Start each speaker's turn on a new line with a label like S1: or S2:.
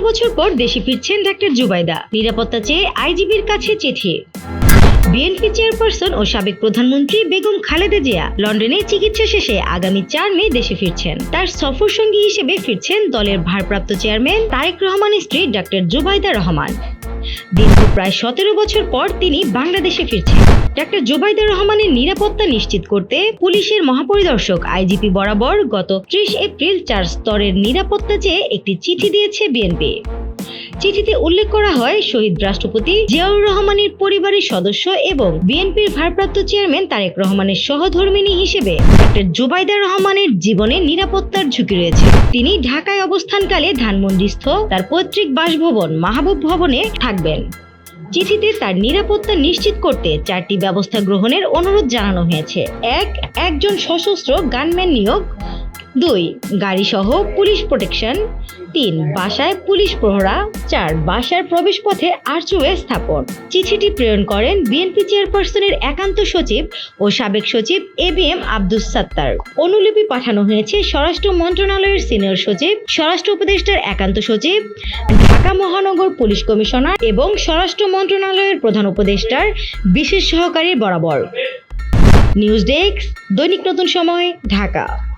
S1: বছর পর দেশে ফিরছেন ডাক্তার জুবাইদা। নিরাপত্তা চেয়ে আইজিবির কাছে চিঠি। বিএনপি চেয়ারপারসন ও সাবেক প্রধানমন্ত্রী বেগম খালেদা জিয়া লন্ডনে চিকিৎসা শেষে আগামী চার মে দেশে ফিরছেন। তার সফর সঙ্গী হিসেবে ফিরছেন দলের ভারপ্রাপ্ত চেয়ারম্যান তারেক রহমানের স্ত্রী ডাক্তার জুবাইদা রহমান। দীর্ঘ প্রায় সতেরো বছর পর তিনি বাংলাদেশে ফিরছেন। ডাক্তার জুবাইদা রহমানের নিরাপত্তা নিশ্চিত করতে পুলিশের মহাপরিদর্শক আইজিপি বরাবর গত ত্রিশ এপ্রিল চার স্তরের নিরাপত্তা চেয়ে একটি চিঠি দিয়েছে বিএনপি। চিঠিতে উল্লেখ করা হয়, শহীদ রাষ্ট্রপতি জিয়াউর রহমানের পরিবারের সদস্য এবং বিএনপির ভারপ্রাপ্ত চেয়ারম্যান তারেক রহমানের সহধর্মিণী হিসেবে ডক্টর জুবাইদা রহমানের জীবনে নিরাপত্তার ঝুঁকি রয়েছে। তিনি ঢাকায় অবস্থানকালে ধানমন্ডিস্থ তার পৈতৃক বাসভবন, মাহবুব ভবনে থাকবেন। চিঠিতে তার নিরাপত্তা নিশ্চিত করতে চারটি ব্যবস্থা গ্রহণের অনুরোধ জানানো হয়েছে। এক, একজন সশস্ত্র গানম্যান নিয়োগ দুই গাড়ি সহ পুলিশ প্রোটেকশন। তিন, বাসায় পুলিশ প্রহরা। চার, বাসার প্রবেশপথে আর্চওয়ে স্থাপন। চিঠিটি প্রেরণ করেন বিএনপি চেয়ারপারসনের একান্ত সচিব ও সাবেক সচিব A B M Abdus Sattar. অনুলিপি পাঠানো হয়েছে স্বরাষ্ট্র মন্ত্রণালয়ের সিনিয়র সচিব, স্বরাষ্ট্র উপদেষ্টার একান্ত সচিব, ঢাকা মহানগর পুলিশ কমিশনার এবং স্বরাষ্ট্র মন্ত্রণালয়ের প্রধান উপদেষ্টার বিশেষ সহকারী বরাবর। নিউজ ডেস্ক, দৈনিক নতুন সময়, ঢাকা।